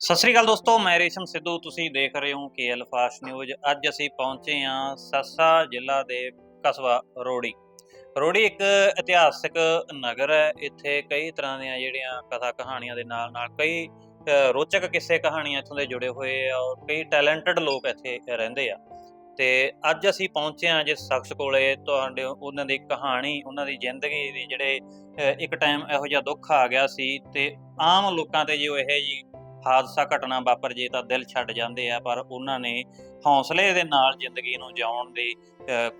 ਸਤਿ ਸ੍ਰੀ ਅਕਾਲ ਦੋਸਤੋ, ਮੈਂ ਰੇਸ਼ਮ ਸਿੱਧੂ। ਤੁਸੀਂ ਦੇਖ ਰਹੇ ਹੋ ਕੇਐਲ ਫਾਸਟ ਨਿਊਜ਼। ਅੱਜ ਅਸੀਂ ਪਹੁੰਚੇ ਹਾਂ ਸੱਸਾ ਜ਼ਿਲ੍ਹਾ ਦੇ ਕਸਬਾ ਰੋੜੀ। ਰੋੜੀ ਇੱਕ ਇਤਿਹਾਸਕ ਨਗਰ ਹੈ। ਇੱਥੇ ਕਈ ਤਰ੍ਹਾਂ ਦੀਆਂ ਜਿਹੜੀਆਂ ਕਥਾ ਕਹਾਣੀਆਂ ਦੇ ਨਾਲ ਨਾਲ ਕਈ ਰੋਚਕ ਕਿੱਸੇ ਕਹਾਣੀਆਂ ਇੱਥੋਂ ਦੇ ਜੁੜੇ ਹੋਏ ਆ ਔਰ ਕਈ ਟੈਲੈਂਟਡ ਲੋਕ ਇੱਥੇ ਰਹਿੰਦੇ ਆ। ਤੇ ਅੱਜ ਅਸੀਂ ਪਹੁੰਚੇ ਹਾਂ ਜਿਸ ਸ਼ਖਸ ਕੋਲੇ ਤੁਹਾਡੇ, ਉਹਨਾਂ ਦੀ ਕਹਾਣੀ, ਉਹਨਾਂ ਦੀ ਜ਼ਿੰਦਗੀ ਦੀ ਜਿਹੜੇ ਇੱਕ ਟਾਈਮ ਇਹੋ ਜਿਹਾ ਦੁੱਖ ਆ ਗਿਆ ਸੀ ਤੇ ਆਮ ਲੋਕਾਂ ਤੇ ਜੋ ਇਹ ਜੀ ਹਾਦਸਾ ਘਟਨਾ ਵਾਪਰ ਜੇ ਤਾਂ ਦਿਲ ਛੱਡ ਜਾਂਦੇ ਆ, ਪਰ ਉਹਨਾਂ ਨੇ ਹੌਸਲੇ ਦੇ ਨਾਲ ਜ਼ਿੰਦਗੀ ਨੂੰ ਜਿਉਣ ਦੀ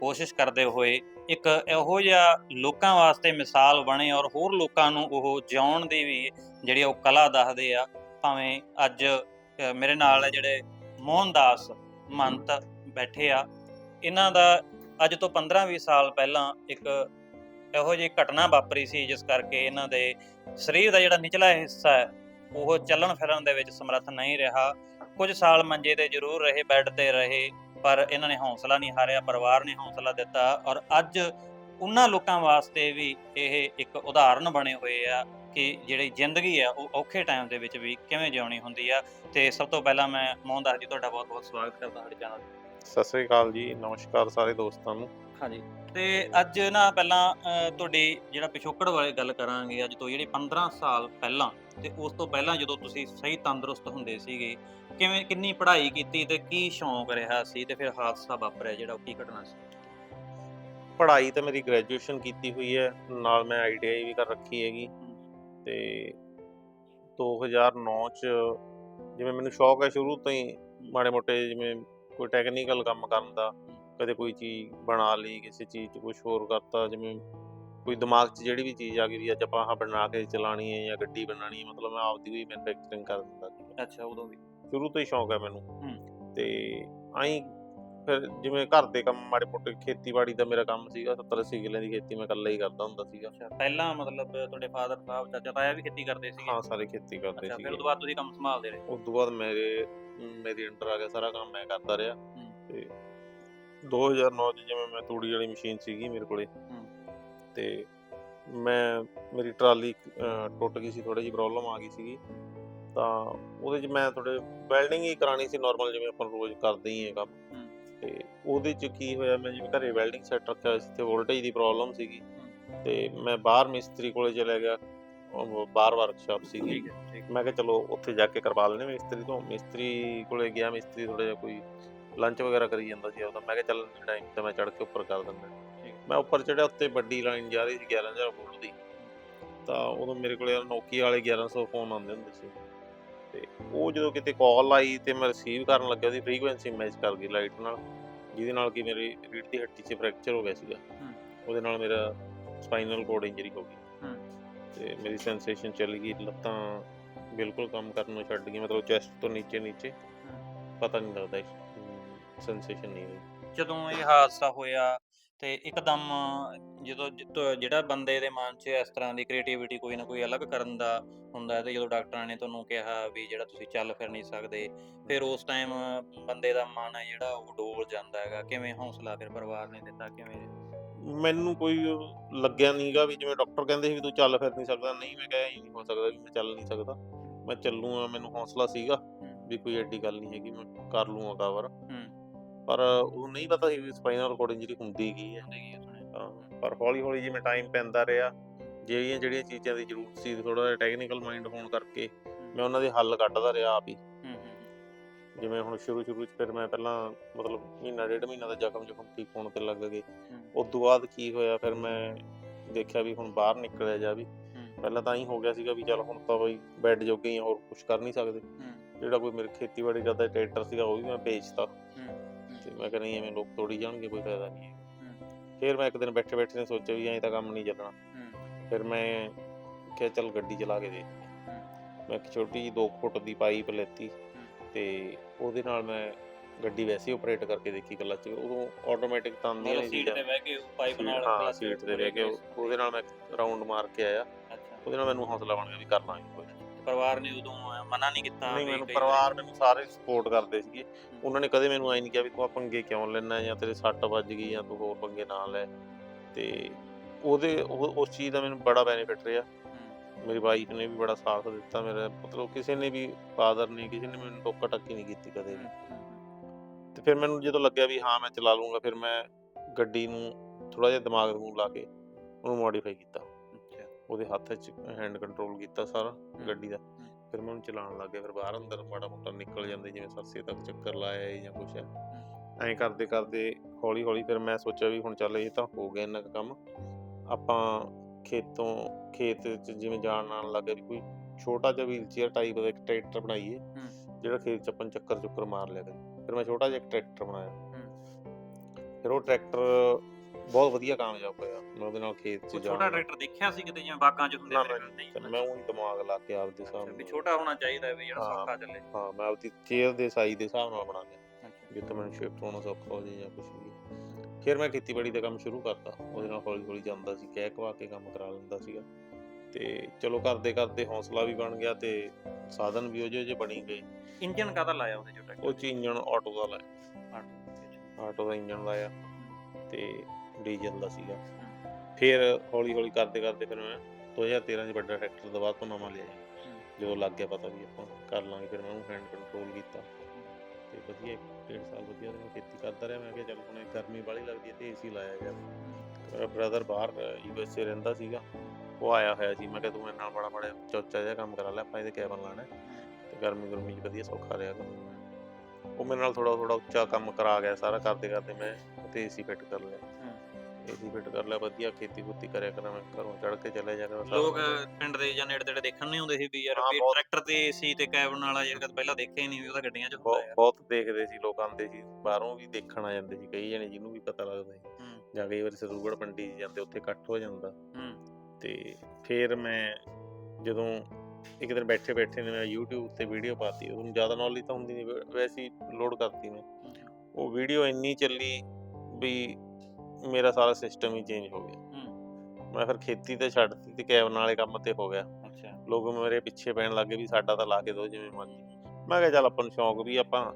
ਕੋਸ਼ਿਸ਼ ਕਰਦੇ ਹੋਏ ਇੱਕ ਇਹੋ ਜਿਹਾ ਲੋਕਾਂ ਵਾਸਤੇ ਮਿਸਾਲ ਬਣੇ ਔਰ ਹੋਰ ਲੋਕਾਂ ਨੂੰ ਉਹ ਜਿਉਣ ਦੀ ਵੀ ਜਿਹੜੀ ਉਹ ਕਲਾ ਦੱਸਦੇ ਆ, ਭਾਵੇਂ ਅੱਜ ਮੇਰੇ ਨਾਲ ਹੈ ਜਿਹੜੇ ਮੋਹਨਦਾਸ ਮੰਤ ਬੈਠੇ ਆ, ਇਹਨਾਂ ਦਾ ਅੱਜ ਤੋਂ 15-20 ਸਾਲ ਪਹਿਲਾਂ ਇੱਕ ਇਹੋ ਜਿਹੀ ਘਟਨਾ ਵਾਪਰੀ ਸੀ, ਜਿਸ ਕਰਕੇ ਇਹਨਾਂ ਦੇ ਸਰੀਰ ਦਾ ਜਿਹੜਾ ਨਿਚਲਾ ਹਿੱਸਾ ਹੈ ਉਹ ਚੱਲਣ ਫਿਰਨ ਦੇ ਵਿੱਚ ਸਮਰੱਥ ਨਹੀਂ ਰਿਹਾ। ਕੁਝ ਸਾਲ ਮੰਜੇ ਤੇ ਜ਼ਰੂਰ ਰਹੇ ਬੈੱਡ ਤੇ ਰਹੇ ਪਰ ਇਹਨਾਂ ਨੇ ਹੌਸਲਾ ਨਹੀਂ ਹਾਰਿਆ ਪਰਿਵਾਰ ਨੇ ਹੌਸਲਾ ਦਿੱਤਾ ਔਰ ਅੱਜ ਉਹਨਾਂ ਲੋਕਾਂ ਵਾਸਤੇ ਵੀ ਇਹ ਇੱਕ ਉਦਾਹਰਨ ਬਣੇ ਹੋਏ ਆ ਕਿ ਜਿਹੜੀ ਜ਼ਿੰਦਗੀ ਆ ਉਹ ਔਖੇ ਟਾਈਮ ਦੇ ਵਿੱਚ ਵੀ ਕਿਵੇਂ ਜਿਉਣੀ ਹੁੰਦੀ ਆ। ਤੇ ਸਭ ਤੋਂ ਪਹਿਲਾਂ ਮੈਂ ਮੋਹਨ ਦਾਸ ਜੀ ਤੁਹਾਡਾ ਬਹੁਤ ਬਹੁਤ ਸਵਾਗਤ ਕਰਦਾ ਸਾਡੇ ਚੈਨਲ ਸਤਿ ਸ੍ਰੀ ਅਕਾਲ ਜੀ ਨਮਸਕਾਰ ਸਾਰੇ ਦੋਸਤਾਂ ਨੂੰ। ਹਾਂਜੀ। ਤੇ ਅੱਜ ਨਾ ਪਹਿਲਾਂ ਅਹ, ਤੁਹਾਡੀ ਜਿਹੜਾ ਪਿਛੋਕੜ ਬਾਰੇ ਗੱਲ ਕਰਾਂਗੇ ਅੱਜ ਤੋਂ ਜਿਹੜੀ 15 ਸਾਲ ਪਹਿਲਾਂ ਤੇ ਉਸ ਤੋਂ ਪਹਿਲਾਂ ਜਦੋਂ ਤੁਸੀਂ ਸਹੀ ਤੰਦਰੁਸਤ ਹੁੰਦੇ ਸੀਗੇ ਕਿਵੇਂ ਕਿੰਨੀ ਪੜ੍ਹਾਈ ਕੀਤੀ ਤੇ ਕੀ ਸ਼ੌਂਕ ਰਿਹਾ ਸੀ ਤੇ ਫਿਰ ਹਾਦਸਾ ਵਾਪਰਿਆ ਜਿਹੜਾ ਉਹ ਕੀ ਘਟਨਾ ਸੀ? ਪੜ੍ਹਾਈ ਤਾਂ ਮੇਰੀ ਗ੍ਰੈਜੂਏਸ਼ਨ ਕੀਤੀ ਹੋਈ ਹੈ ਨਾਲ ਮੈਂ ਆਈਟੀਆਈ ਵੀ ਕਰ ਰੱਖੀ ਹੈਗੀ ਤੇ 2009 ਚ ਜਿਵੇਂ ਮੈਨੂੰ ਸ਼ੌਕ ਹੈ ਸ਼ੁਰੂ ਤੋਂ ਹੀ ਮਾੜੇ ਮੋਟੇ ਜਿਵੇਂ ਕੋਈ ਟੈਕਨੀਕਲ ਕੰਮ ਕਰਨ ਦਾ ਕਦੇ ਕੋਈ ਚੀਜ਼ ਬਣਾ ਲਈ ਕਿਸੇ ਚੀਜ਼ 'ਚ ਕੁਝ ਹੋਰ ਕਰਤਾ ਜਿਵੇਂ ਕੋਈ ਦਿਮਾਗ 'ਚ ਜਿਹੜੀ ਵੀ ਚੀਜ਼ ਆ ਗਈ ਵੀ ਅੱਜ ਆਪਾਂ ਆਹ ਬਣਾ ਕੇ ਚਲਾਣੀ ਹੈ ਜਾਂ ਗੱਡੀ ਬਣਾਣੀ ਹੈ ਮਤਲਬ ਮੈਂ ਆਪਦੀ ਵੀ ਮੈਨੂਫੈਕਚਰਿੰਗ ਕਰ ਦਿੰਦਾ ਸੀ। ਅੱਛਾ ਉਦੋਂ ਵੀ ਸ਼ੁਰੂ ਤੋਂ ਹੀ ਸ਼ੌਂਕ ਹੈ ਮੈਨੂੰ। ਤੇ ਆਈ ਫਿਰ ਜਿਵੇਂ ਘਰ ਦੇ ਕੰਮ ਮਾੜੇ ਮੋਟੇ ਖੇਤੀਬਾੜੀ ਦਾ ਮੇਰਾ ਕੰਮ ਸੀਗਾ 70 80 ਕਿੱਲੇ ਦੀ ਖੇਤੀ ਮੈਂ ਇਕੱਲਾ ਹੀ ਕਰਦਾ ਹੁੰਦਾ ਸੀਗਾ। ਅੱਛਾ ਪਹਿਲਾਂ ਮਤਲਬ ਤੁਹਾਡੇ ਫਾਦਰ ਸਾਹਿਬ ਚਾਚਾ ਤਾਇਆ ਵੀ ਖੇਤੀ ਕਰਦੇ ਸੀਗੇ? ਹਾਂ ਸਾਰੇ ਖੇਤੀ ਕਰਦੇ ਅੱਛਾ ਫਿਰ ਸੀਗੇ। ਉਸ ਤੋਂ ਬਾਅਦ ਤੁਸੀਂ ਕੰਮ ਸੰਭਾਲਦੇ ਰਹੇ? ਉਸ ਤੋਂ ਬਾਅਦ ਮੇਰੇ ਮੇਰੀ ਅੰਡਰ ਆ ਗਿਆ ਸਾਰਾ ਕੰਮ ਮੈਂ ਕਰਦਾ ਰਿਹਾ। ਤੇ 2009 ਚ ਜਿਵੇਂ ਮੈਂ ਤੂੜੀ ਵਾਲੀ ਮਸ਼ੀਨ ਸੀਗੀ ਮੇਰੇ ਕੋਲੇ। ਤੇ ਮੈਂ ਮੇਰੀ ਟਰਾਲੀ ਅਹ, ਟੁੱਟ ਗਈ ਸੀ ਥੋੜੀ ਜਿਹੀ ਪ੍ਰੋਬਲਮ ਆ ਗਈ ਸੀਗੀ। ਤਾਂ ਉਹਦੇ ਚ ਮੈਂ ਥੋੜੇ ਵੈਲਡਿੰਗ ਹੀ ਕਰਾਣੀ ਸੀ ਨਾਰਮਲ ਜਿਵੇਂ ਆਪਾਂ ਰੋਜ਼ ਕਰਦੇ ਹੀ ਹੈ ਕੰਮ। ਹੂੰ। ਤੇ ਉਹਦੇ ਚ ਕੀ ਹੋਇਆ ਮੈਂ ਜਿਵੇਂ ਘਰੇ ਵੈਲਡਿੰਗ ਸੈੱਟ ਰੱਖਿਆ ਹੋਇਆ ਸੀ ਤੇ ਵੋਲਟੇਜ ਦੀ ਪ੍ਰੋਬਲਮ ਸੀਗੀ। ਤੇ ਮੈਂ ਬਾਹਰ ਮਿਸਤਰੀ ਕੋਲੇ ਚਲੇ ਗਿਆ ਉਹ ਬਾਹਰ ਵਰਕਸ਼ਾਪ ਸੀਗੀ। ਠੀਕ ਹੈ ਠੀਕ ਮੈਂ ਕਿਹਾ ਚਲੋ ਉੱਥੇ ਜਾ ਕੇ ਕਰਵਾ ਲੈਣੇ ਮਿਸਤਰੀ ਤੋਂ। ਮਿਸਤਰੀ ਕੋਲੇ ਗਿਆ ਮਿਸਤਰੀ ਥੋੜਾ ਜਿਹਾ ਕੋਈ ਲੰਚ ਵਗੈਰਾ ਕਰੀ ਜਾਂਦਾ ਸੀ ਉਹਦਾ ਮੈਂ ਕਿਹਾ ਚੱਲ ਟਾਈਮ ਤੇ ਮੈਂ ਚੜ ਕੇ ਉੱਪਰ ਕਰ ਦਿੰਦਾ। ਮੈਂ ਉੱਪਰ ਚੜਿਆ ਉੱਤੇ ਵੱਡੀ ਲਾਈਨ ਜਾ ਰਹੀ ਸੀ 11000 ਵੋਲਟ ਦੀ। ਤਾਂ ਉਦੋਂ ਮੇਰੇ ਕੋਲੇ ਨੋਕੀਆ ਵਾਲੇ 1100 ਫੋਨ ਆਉਂਦੇ ਹੁੰਦੇ ਸੀ। ਤੇ ਉਹ ਜਦੋਂ ਕਿਤੇ ਕਾਲ ਆਈ ਤੇ ਮੈਂ ਰਿਸੀਵ ਕਰਨ ਲੱਗਿਆ ਉਹਦੀ ਫ੍ਰੀਕੁਐਂਸੀ ਮੈਚ ਕਰ ਗਈ ਲਾਈਟ ਨਾਲ। ਜਿਹਦੇ ਨਾਲ ਕਿ ਮੇਰੀ ਰੀੜ ਦੀ ਹੱਡੀ 'ਚ ਫ੍ਰੈਕਚਰ ਹੋ ਗਿਆ ਸੀਗਾ। ਉਹਦੇ ਨਾਲ ਮੇਰਾ ਸਪਾਈਨਲ ਕੋਡ ਇੰਜਰੀ ਹੋ ਗਈ। ਤੇ ਮੇਰੀ ਸੈਂਸੇਸ਼ਨ ਚਲੀ ਗਈ ਲੱਤਾਂ ਬਿਲਕੁਲ ਕੰਮ ਕਰਨੋਂ ਛੱਡ ਗਈ ਮਤਲਬ ਚੈਸਟ ਤੋਂ ਨੀਚੇ ਨੀਚੇ ਪਤਾ ਨਹੀਂ ਲੱਗਦਾ ਸੈਂਸੇਸ਼ਨ ਨਹੀਂ ਹੋਈ। ਜਦੋਂ ਇਹ ਹਾਦਸਾ ਹੋਇਆ ਤੇ ਇੱਕਦਮ ਜਦੋਂ ਜਿਹੜਾ ਬੰਦੇ ਦੇ ਮਨ 'ਚ ਇਸ ਤਰ੍ਹਾਂ ਦੀ ਕ੍ਰੀਏਟੀਵਿਟੀ ਕੋਈ ਨਾ ਕੋਈ ਅਲੱਗ ਕਰਨ ਦਾ ਹੁੰਦਾ ਹੈ ਤੇ ਜਦੋਂ ਡਾਕਟਰਾਂ ਨੇ ਤੁਹਾਨੂੰ ਕਿਹਾ ਵੀ ਜਿਹੜਾ ਤੁਸੀਂ ਚੱਲ ਫਿਰ ਨਹੀਂ ਸਕਦੇ ਫਿਰ ਉਸ ਟਾਈਮ ਬੰਦੇ ਦਾ ਮਨ ਹੈ ਜਿਹੜਾ ਉਹ ਡੋਲ ਜਾਂਦਾ ਹੈਗਾ। ਕਿਵੇਂ ਹੌਸਲਾ ਫਿਰ ਪਰਿਵਾਰ ਨੇ ਦਿੱਤਾ ਕਿਵੇਂ? ਮੈਨੂੰ ਕੋਈ ਉਹ ਲੱਗਿਆ ਨਹੀਂਗਾ ਵੀ ਜਿਵੇਂ ਡਾਕਟਰ ਕਹਿੰਦੇ ਸੀ ਵੀ ਤੂੰ ਚੱਲ ਫਿਰ ਨਹੀਂ ਸਕਦਾ। ਨਹੀਂ ਮੈਂ ਕਿਹਾ ਇਹ ਨਹੀਂ ਹੋ ਸਕਦਾ ਵੀ ਮੈਂ ਚੱਲ ਨਹੀਂ ਸਕਦਾ। ਮੈਂ ਚੱਲੂਗਾ ਮੈਨੂੰ ਹੌਸਲਾ ਸੀਗਾ ਵੀ ਕੋਈ ਐਡੀ ਗੱਲ ਨਹੀਂ ਹੈਗੀ ਮੈਂ ਕਰ ਲੂੰਗਾ ਕਵਰ ਪਰ ਉਹ ਨਹੀਂ ਪਤਾ ਸੀ ਵੀ ਸਪਾਈਨਲ ਕੋਡ ਇੰਜਰੀ ਹੁੰਦੀ ਕੀ ਹੈ ਪਰ ਹੌਲੀ ਹੌਲੀ ਜਿਵੇਂ ਟਾਈਮ ਪੈਂਦਾ ਰਿਹਾ ਜਿਹੜੀਆਂ ਜਿਹੜੀਆਂ ਚੀਜ਼ਾਂ ਦੀ ਜ਼ਰੂਰਤ ਸੀ ਥੋੜਾ ਜਿਹਾ ਟੈਕਨੀਕਲ ਮਾਈਂਡ ਹੋਣ ਕਰਕੇ ਮੈਂ ਉਹਨਾਂ ਦੇ ਹੱਲ ਕੱਢਦਾ ਰਿਹਾ ਆਪ ਹੀ। ਜਿਵੇਂ ਹੁਣ ਸ਼ੁਰੂ ਸ਼ੁਰੂ ਚ ਫਿਰ ਮੈਂ ਪਹਿਲਾਂ ਮਤਲਬ ਮਹੀਨਾ ਡੇਢ ਮਹੀਨਾ ਦਾ ਜ਼ਖਮ ਜ਼ਖਮ ਠੀਕ ਹੋਣ ਤੇ ਲੱਗ ਗਏ। ਉਸ ਤੋਂ ਬਾਅਦ ਕੀ ਹੋਇਆ ਫਿਰ ਮੈਂ ਦੇਖਿਆ ਵੀ ਹੁਣ ਬਾਹਰ ਨਿਕਲਿਆ ਜਾ ਵੀ। ਪਹਿਲਾਂ ਤਾਂ ਹੀ ਹੋ ਗਿਆ ਸੀਗਾ ਵੀ ਚੱਲ ਹੁਣ ਤਾਂ ਬਈ ਬੈੱਡ ਜੋਗੇ ਹੀ ਹੋਰ ਕੁਝ ਕਰ ਨਹੀਂ ਸਕਦੇ। ਜਿਹੜਾ ਕੋਈ ਮੇਰੇ ਖੇਤੀਬਾੜੀ ਕਰਦਾ ਟਰੈਕਟਰ ਸੀਗਾ ਉਹ ਵੀ ਮੈਂ ਵੇਚਤਾ। ਹੂੰ ਤੇ ਮੈਂ ਕਿਹਾ ਨਹੀਂ ਐਵੇਂ ਲੋਕ ਤੋੜੀ ਜਾਣਗੇ ਕੋਈ ਫਾਇਦਾ ਨਹੀਂ ਹੈ ਹੂੰ। ਫਿਰ ਮੈਂ ਇੱਕ ਦਿਨ ਬੈਠੇ ਬੈਠੇ ਨੇ ਸੋਚਿਆ ਵੀ ਐਂ ਤਾਂ ਕੰਮ ਨਹੀਂ ਚੱਲਣਾ। ਹੂੰ। ਫਿਰ ਮੈਂ ਕਿਹਾ ਚੱਲ ਗੱਡੀ ਚਲਾ ਕੇ ਦੇ ਮੈਂ ਇੱਕ ਛੋਟੀ ਜਿਹੀ 2 ਫੁੱਟ ਦੀ ਪਾਈਪ ਲੈਤੀ ਤੇ ਉਹਦੇ ਨਾਲ ਮੈਂ ਗੱਡੀ ਵੈਸੇ ਆਪਰੇਟ ਕਰਕੇ ਦੇਖੀ ਕਲੱਚ ਉਦੋਂ ਆਟੋਮੈਟਿਕ ਤਾਂ ਮਤਲਬ ਨਹੀਂ ਸੀਟ ਤੇ ਬਹਿ ਕੇ ਪਾਈਪ ਨਾਲ ਹਾਂ ਸੀਟ ਤੇ ਬਹਿ ਕੇ ਉਹ- ਉਹਦੇ ਨਾਲ ਮੈਂ ਰਾਉਂਡ ਮਾਰ ਕੇ ਆਇਆ। ਉਹਦੇ ਨਾਲ ਮੈਨੂੰ ਹੌਸਲਾ ਬਣ ਗਿਆ ਵੀ ਕਰ ਲਾਂਗੇ। ਪਰਿਵਾਰ ਨੇ ਉਦੋਂ ਮਨਾ ਨਹੀਂ ਕੀਤਾ ਨਹੀਂ ਮੈਨੂੰ ਪਰਿਵਾਰ ਮੈਨੂੰ ਸਾਰੇ ਸਪੋਰਟ ਕਰਦੇ ਸੀਗੇ। ਉਹਨਾਂ ਨੇ ਕਦੇ ਮੈਨੂੰ ਐ ਨਹੀਂ ਕਿਹਾ ਵੀ ਤੂੰ ਆ ਪੰਗੇ ਕਿਉਂ ਲੈਣਾ ਜਾਂ ਤੇਰੇ ਸੱਟ ਵੱਜ ਗਈ ਜਾਂ ਤੂੰ ਹੋਰ ਪੰਗੇ ਨਾ ਲੈ। ਤੇ ਉਹਦੇ ਉਹ ਉਸ ਚੀਜ਼ ਦਾ ਮੈਨੂੰ ਬੜਾ ਬੈਨੀਫਿਟ ਰਿਹਾ। ਮੇਰੀ ਵਾਈਫ ਨੇ ਵੀ ਬੜਾ ਸਾਥ ਦਿੱਤਾ ਮੇਰਾ ਮਤਲਬ ਕਿਸੇ ਨੇ ਵੀ ਫਾਦਰ ਨੇ ਕਿਸੇ ਨੇ ਮੈਨੂੰ ਟੋਕਾ ਟੱਕੀ ਨਹੀਂ ਕੀਤੀ ਕਦੇ ਵੀ। ਤੇ ਫਿਰ ਮੈਨੂੰ ਜਦੋਂ ਲੱਗਿਆ ਵੀ ਹਾਂ ਮੈਂ ਚਲਾ ਲੂੰਗਾ ਫਿਰ ਮੈਂ ਗੱਡੀ ਨੂੰ ਥੋੜਾ ਜਿਹਾ ਦਿਮਾਗ ਨੂੰ ਲਾ ਕੇ ਉਹਨੂੰ ਮੋਡੀਫਾਈ ਕੀਤਾ। ਉਹਦੇ ਹੱਥ 'ਚ ਹੈਂਡ ਕੰਟਰੋਲ ਕੀਤਾ ਸਾਰਾ ਗੱਡੀ ਦਾ। ਫਿਰ ਮੈਂ ਉਹਨੂੰ ਚਲਾਉਣ ਲੱਗ ਗਿਆ। ਫਿਰ ਬਾਹਰ ਅੰਦਰ ਮਾੜਾ ਮੋਟਾ ਨਿਕਲ ਜਾਂਦੇ ਜਿਵੇਂ ਸਰਸੇ ਤੱਕ ਚੱਕਰ ਲਾਇਆ ਹੈ ਜਾਂ ਕੁਛ ਹੈ। ਐਂ ਕਰਦੇ ਕਰਦੇ ਹੌਲੀ ਹੌਲੀ ਫਿਰ ਮੈਂ ਸੋਚਿਆ ਵੀ ਹੁਣ ਚੱਲ ਇਹ ਤਾਂ ਹੋ ਗਿਆ ਇੰਨਾ ਕੰਮ। ਆਪਾਂ ਖੇਤੋਂ ਖੇਤ 'ਚ ਜਿਵੇਂ ਜਾਣ ਆਉਣ ਲੱਗੇ ਵੀ ਕੋਈ ਛੋਟਾ ਜਿਹਾ ਵੀਲ ਚੇਅਰ ਟਾਈਪ ਦਾ ਇੱਕ ਟਰੈਕਟਰ ਬਣਾਈਏ ਜਿਹੜਾ ਖੇਤ 'ਚ ਆਪਾਂ ਚੱਕਰ ਚੁੱਕਰ ਮਾਰ ਲਿਆ ਕਰੇ ਫਿਰ ਮੈਂ ਛੋਟਾ ਜਿਹਾ ਇੱਕ ਟਰੈਕਟਰ ਬਣਾਇਆ। ਫਿਰ ਉਹ ਟਰੈਕਟਰ ਬਹੁਤ ਵਧੀਆ ਕਾਮਯਾਬ ਹੋਇਆ। ਮੈਂ ਉਹਦੇ ਨਾਲ ਖੇਤ 'ਚ ਕੋਈ ਜਾਣ ਛੋਟਾ ਟਰੈਕਟਰ ਦੇਖਿਆ ਸੀ ਕਿਤੇ ਜਿਵੇਂ ਬਾਗਾਂ 'ਚ ਹੁੰਦੇ ਨਾ, ਨਹੀਂ? ਮੈਂ ਉਹੀ ਦਿਮਾਗ ਲਾ ਕੇ ਆਪਦੇ ਅੱਛਾ, ਸਾਹਮਣੇ ਵੀ ਛੋਟਾ ਹੋਣਾ ਚਾਹੀਦਾ ਵੀ ਜਿਹੜਾ ਹਾਂ। ਸੌਖਾ ਚੱਲੇ। ਹਾਂ ਮੈਂ ਆਪਦੀ ਚੇਅਰ ਦੇ ਸਾਈਜ਼ ਦੇ ਹਿਸਾਬ ਨਾਲ ਬਣਾ ਲਿਆ। ਜਿੱਥੇ ਮੈਨੂੰ ਸ਼ਿਫਟ ਹੋਣਾ ਸੌਖਾ ਹੋ ਜਾਏ ਜਾਂ ਕੁਝ ਵੀ ਫਿਰ ਮੈਂ ਖੇਤੀਬਾੜੀ ਦਾ ਕੰਮ ਸ਼ੁਰੂ ਕਰਤਾ। ਉਹਦੇ ਨਾਲ ਹੌਲੀ ਹੌਲੀ ਜਾਂਦਾ ਸੀ ਕਹਿ ਕਵਾ ਕੇ ਕੰਮ ਕਰਾ ਲੈਂਦਾ ਸੀਗਾ। ਤੇ ਚਲੋ ਕਰਦੇ ਕਰਦੇ ਹੌਸਲਾ ਵੀ ਬਣ ਗਿਆ ਤੇ ਸਾਧਨ ਵੀ ਉਹ ਜਿਹੇ ਜਿਹੇ ਬਣੀ ਗਏ। ਇੰਜਨ ਕਾਹਦਾ ਲਾਇਆ ਉਹਦੇ 'ਚ ਟਰੈਕਟਰ? ਉਹ ਚ ਇੰਜਣ ਆਟੋ ਦਾ ਲਾਇਆ। ਆਟੋ ਦਾ ਇੰਜਣ ਲਾਇਆ। ਤੇ ਡੀਜ਼ਲ ਦਾ ਸੀਗਾ। ਫਿਰ ਹੌਲੀ ਹੌਲੀ ਕਰਦੇ ਕਰਦੇ ਫਿਰ ਮੈਂ 2013 ਚ ਵੱਡਾ ਟਰੈਕਟਰ ਦਾ ਬਾਅਦ ਤੋਂ ਨਵਾਂ ਲਿਆ ਜਦੋਂ ਲੱਗ ਗਿਆ ਪਤਾ ਵੀ ਆਪਾਂ ਕਰ ਲਾਂਗੇ ਫਿਰ ਮੈਂ ਉਹਨੂੰ ਹੈਂਡ ਕੰਟਰੋਲ ਕੀਤਾ। ਤੇ ਵਧੀਆ ਡੇਢ ਸਾਲ ਵਧੀਆ ਉਹਦੇ ਨਾਲ ਖੇਤੀ ਕਰਦਾ ਰਿਹਾ। ਮੈਂ ਕਿਹਾ ਚੱਲ ਹੁਣ ਇਹ ਗਰਮੀ ਬਾਹਲੀ ਲੱਗਦੀ ਹੈ ਤੇ ਏਸੀ ਲਾਇਆ ਯਾਰ ਮੇਰਾ ਬ੍ਰਦਰ ਬਾਹਰ ਯੂਐਸਏ ਰਹਿੰਦਾ ਸੀਗਾ। ਉਹ ਆਇਆ ਹੋਇਆ ਸੀ। ਮੈਂ ਕਿਹਾ ਤੂੰ ਮੇਰੇ ਨਾਲ ਬੜਾ ਬੜਾ ਚੋਚਾ ਜਿਹਾ ਕੰਮ ਕਰਾ ਲੈ ਆਪਾਂ ਇਹਦੇ ਕੈਬਨ ਲਾਣਾ। ਤੇ ਗਰਮੀ ਗਰਮੀ ਚ ਵਧੀਆ ਸੌਖਾ ਰਿਹਾ ਕੰਮ। ਉਹ ਮੇਰੇ ਨਾਲ ਥੋੜਾ ਥੋੜਾ ਉੱਚਾ ਕੰਮ ਕਰਾ ਗਿਆ ਸਾਰਾ। ਕਰਦੇ ਕਰਦੇ ਮੈਂ ਤੇ ਏਸੀ ਫਿੱਟ ਕਰ ਲਿਆ। ਏਸੀ ਫਿੱਟ ਕਰ ਲਿਆ ਵਧੀਆ ਖੇਤੀ ਖੁੱਤੀ ਕਰਿਆ ਕਰਾਂ ਮੈਂ ਘਰੋਂ ਚੜ ਕੇ ਚਲੇ ਜਾ ਕਰਾਂ ਸਾਰਾ ਲੋਕ। ਪਿੰਡ ਦੇ ਜਾਂ ਨੇੜੇ ਤੇੜੇ ਦੇਖਣ ਨਹੀਂ ਆਉਂਦੇ ਸੀ ਵੀ ਯਾਰ ਹਾਂ, ਵੀ ਬਹੁਤ। ਟਰੈਕਟਰ ਤੇ ਸੀ ਤੇ ਕੈਬਨ ਵਾਲਾ ਯਾਰ ਕਦ ਪਹਿਲਾਂ ਦੇਖਿਆ ਹੀ ਨਹੀਂ ਵੀ ਉਹਦਾ ਗੱਡੀਆਂ 'ਚ ਹੁੰਦਾ ਬਹੁਤ ਯਾਰ। ਬਹੁਤ ਦੇਖਦੇ ਸੀ ਲੋਕ ਆਉਂਦੇ ਸੀ ਬਾਹਰੋਂ ਵੀ ਦੇਖਣ ਆ ਜਾਂਦੇ ਸੀ ਕਈ ਜਣੇ ਜਿਹਨੂੰ ਵੀ ਪਤਾ ਲੱਗਦਾ ਸੀ। ਹੂੰ, ਜਾਂ ਕਈ ਵਾਰੀ ਸਰੂਗੜ ਮੰਡੀ 'ਚ ਜਾਂਦੇ ਉੱਥੇ ਇਕੱਠ ਹੋ ਜਾਂਦਾ। ਹੂੰ, ਤੇ ਫਿਰ ਮੈਂ ਜਦੋਂ ਇੱਕ ਦਿਨ ਬੈਠੇ ਬੈਠੇ ਨੇ ਮੈਂ YouTube ਤੇ ਵੀਡੀਓ ਪਾਤੀ ਉਹਨੂੰ ਜ਼ਿਆਦਾ ਨੌਲੇਜ ਤਾਂ ਹੁੰਦੀ ਨਹੀਂ ਵੈਸੇ ਹੀ ਲੋਡ ਕਰਤੀ ਮੈਂ। ਉਹ ਵੀਡੀਓ ਇੰਨੀ ਚੱਲੀ ਵੀ ਮੇਰਾ ਸਾਰਾ ਸਿਸਟਮ ਹੀ ਚੇਂਜ ਹੋ ਗਿਆ। ਹੂੰ, ਮੈਂ ਫਿਰ ਖੇਤੀ ਤੇ ਛੱਡਤੀ ਤੇ ਕੈਬਨ ਵਾਲੇ ਕੰਮ ਤੇ ਹੋ ਗਿਆ। ਅੱਛਾ। ਲੋਕ ਮੇਰੇ ਪਿੱਛੇ ਪੈਣ ਲੱਗੇ ਵੀ ਸਾਡਾ ਤਾਂ ਲਾ ਕੇ ਦਿਓ ਜਿਵੇਂ ਮਰਜ਼ੀ। ਮੈਂ ਕਿਹਾ ਚੱਲ ਆਪਾਂ ਨੂੰ ਸ਼ੌਂਕ ਵੀ ਆਪਾਂ